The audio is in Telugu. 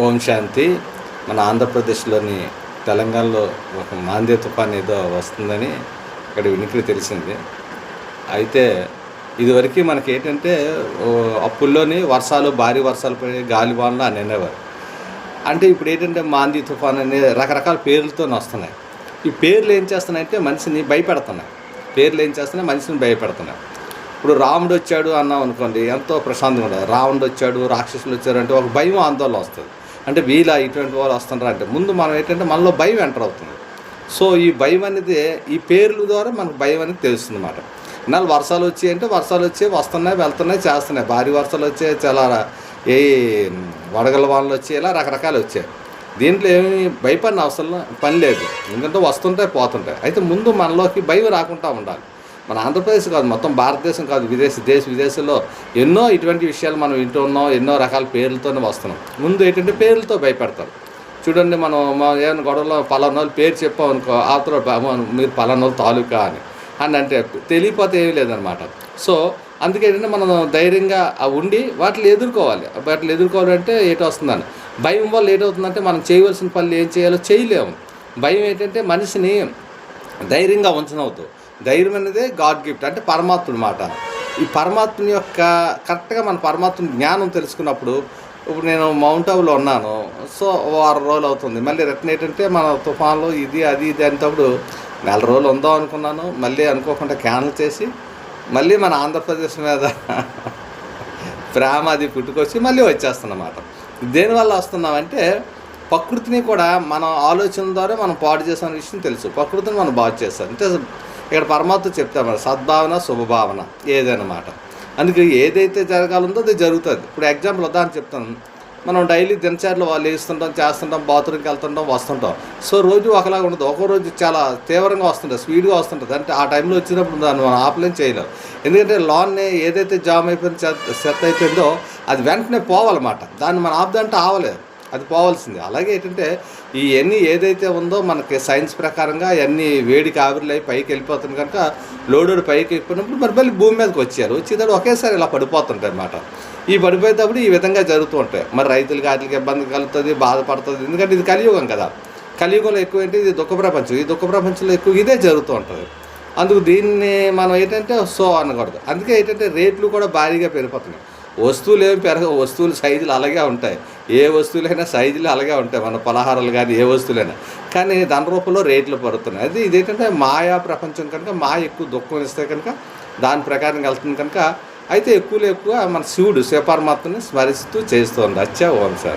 ఓం శాంతి. మన ఆంధ్రప్రదేశ్లోని తెలంగాణలో ఒక మాంద్య తుఫాన్ ఏదో వస్తుందని ఇక్కడ వినికిడి తెలిసింది. అయితే ఇదివరకు మనకి ఏంటంటే అప్పుల్లోని వర్షాలు భారీ వర్షాలు పడి గాలివానలు అని అనేవారు. అంటే ఇప్పుడు ఏంటంటే మాంది తుఫాన్ అనే రకరకాల పేర్లతో వస్తున్నాయి. ఈ పేర్లు ఏం చేస్తున్నాయంటే మనిషిని భయపెడుతున్నాయి. పేర్లు ఏం చేస్తున్నాయి? మనిషిని భయపెడుతున్నాయి. ఇప్పుడు రాముడు వచ్చాడు అన్నాం అనుకోండి ఎంతో ప్రశాంతంగా ఉండదు రావణుడు వచ్చాడు రాక్షసులు వచ్చారు అంటే ఒక భయం ఆందోళన వస్తుంది. అంటే వీళ్ళ ఇటువంటి వాళ్ళు వస్తున్నారా అంటే ముందు మనం ఏంటంటే మనలో భయం ఎంటర్ అవుతుంది. సో ఈ భయం అనేది ఈ పేర్ల ద్వారా మనకు భయం అనేది తెలుస్తుంది అన్నమాట. ఇన్నాళ్ళు వర్షాలు వచ్చాయి అంటే వర్షాలు వచ్చాయి వస్తున్నాయి వెళ్తున్నాయి చేస్తున్నాయి. భారీ వర్షాలు వచ్చాయి చాలా ఏ వడగల వానలు వచ్చాయి ఇలా రకరకాలు వచ్చాయి. దీంట్లో ఏమి భయపడిన అవసరం పని లేదు. ఎందుకంటే వస్తుంటాయి పోతుంటాయి. అయితే ముందు మనలోకి భయం రాకుండా ఉండాలి. మన ఆంధ్రప్రదేశ్ కాదు మొత్తం భారతదేశం కాదు విదేశ దేశ విదేశాల్లో ఎన్నో ఇటువంటి విషయాలు మనం వింటూ ఉన్నాం ఎన్నో రకాల పేర్లతోనే వస్తున్నాం. ముందు ఏంటంటే పేర్లతో భయపెడతారు. చూడండి మనం ఏమైనా గొడవలో పలానా వాళ్ళు పేరు చెప్పాం అనుకో ఆతలో మీరు పలానా వాళ్ళు తాలూకా అని. అని అంటే తెలియపోతే ఏమీ లేదనమాట సో అందుకే ఏంటంటే మనం ధైర్యంగా ఉండి వాటిని ఎదుర్కోవాలి. వాటిని ఎదుర్కోవాలంటే ఏటో వస్తుందని. భయం వల్ల ఏటవుతుందంటే మనం చేయవలసిన పనులు ఏం చేయాలో చేయలేము. భయం ఏంటంటే మనిషిని ధైర్యంగా ఉంచనవుతుంది ధైర్యం అనేది గాడ్ గిఫ్ట్ అంటే పరమాత్ముడు మాట. ఈ పరమాత్ముని యొక్క కరెక్ట్గా మన పరమాత్ముని జ్ఞానం తెలుసుకున్నప్పుడు ఇప్పుడు నేను మౌంట్ అబులో ఉన్నాను సో వారం రోజులు అవుతుంది. మళ్ళీ రిటర్న్ ఏంటంటే మన తుఫాన్లు ఇది అది ఇది అనేటప్పుడు నెల రోజులు ఉందాం అనుకున్నాను మళ్ళీ అనుకోకుండా క్యాన్సిల్ చేసి మళ్ళీ మన ఆంధ్రప్రదేశ్ మీద ప్రేమ అది పుట్టుకొచ్చి మళ్ళీ వచ్చేస్తున్నమాట. దేనివల్ల వస్తున్నామంటే ప్రకృతిని కూడా మన ఆలోచన ద్వారా మనం పాడు చేసిన విషయం తెలుసు. ప్రకృతిని మనం బాగు చేస్తాం. అంటే ఇక్కడ పరమాత్మ చెప్తామన్నమాట సద్భావన శుభభావన ఏదన్నమాట అందుకే ఏదైతే జరగాలందో అది జరుగుతుంది. ఇప్పుడు ఎగ్జాంపుల్ ఉదాహరణ చెప్తాను. మనం డైలీ దినచర్యలు వాళ్ళు వేస్తుంటాం చేస్తుంటాం బాత్రూమ్కి వెళ్తుంటాం వస్తుంటాం. సో రోజు ఒకలాగా ఉండదు. ఒక్కో రోజు చాలా తీవ్రంగా వస్తుంటుంది స్పీడ్గా వస్తుంటుంది అంటే ఆ టైంలో వచ్చినప్పుడు దాన్ని మనం ఆపలేం చేయలేం. ఎందుకంటే లాన్ని ఏదైతే జామ్ అయిపోయింది సెట్ అయిపోయిందో అది వెంటనే పోవాలన్నమాట. దాన్ని మనం ఆపదంటే ఆవలేదు. అది పోవాల్సింది. అలాగే ఏంటంటే ఇవన్నీ ఏదైతే ఉందో మనకి సైన్స్ ప్రకారంగా అవన్నీ వేడికి ఆవిరిలో పైకి వెళ్ళిపోతుంది కనుక లోడోడు పైకి వెళ్ళిపోయినప్పుడు మరి మళ్ళీ భూమి మీదకి వచ్చారు వచ్చేటప్పుడు ఒకేసారి ఇలా పడిపోతుంటాయి అన్నమాట ఈ పడిపోయేటప్పుడు ఈ విధంగా జరుగుతూ ఉంటాయి. మరి రైతులకి వాటికి ఇబ్బంది కలుగుతుంది బాధపడుతుంది. ఎందుకంటే ఇది కలియుగం కదా. కలియుగంలో ఎక్కువ ఏంటి? ఇది దుఃఖ ప్రపంచం. ఈ దుఃఖ ప్రపంచంలో ఎక్కువ ఇదే జరుగుతూ ఉంటుంది. అందుకు దీన్ని మనం ఏంటంటే సో అనకూడదు. అందుకే ఏంటంటే రేట్లు కూడా భారీగా పెరిగిపోతున్నాయి. వస్తువులు ఏమి పెరగ వస్తువులు సైజులు అలాగే ఉంటాయి. ఏ వస్తువులైనా సైజులు అలాగే ఉంటాయి. మన పలహారాలు కానీ ఏ వస్తువులైనా. కానీ దాని రూపంలో రేట్లు పడుతున్నాయి. అది ఇదేంటంటే మాయా ప్రపంచం కనుక మాయ ఎక్కువ దుఃఖం ఇస్తే కనుక దాని ప్రకారం వెళ్తుంది కనుక అయితే ఎక్కువలో ఎక్కువ మన శివుడు శివపరమాత్మని స్మరిస్తూ చేస్తుంది. అచ్చా ఓం సార్.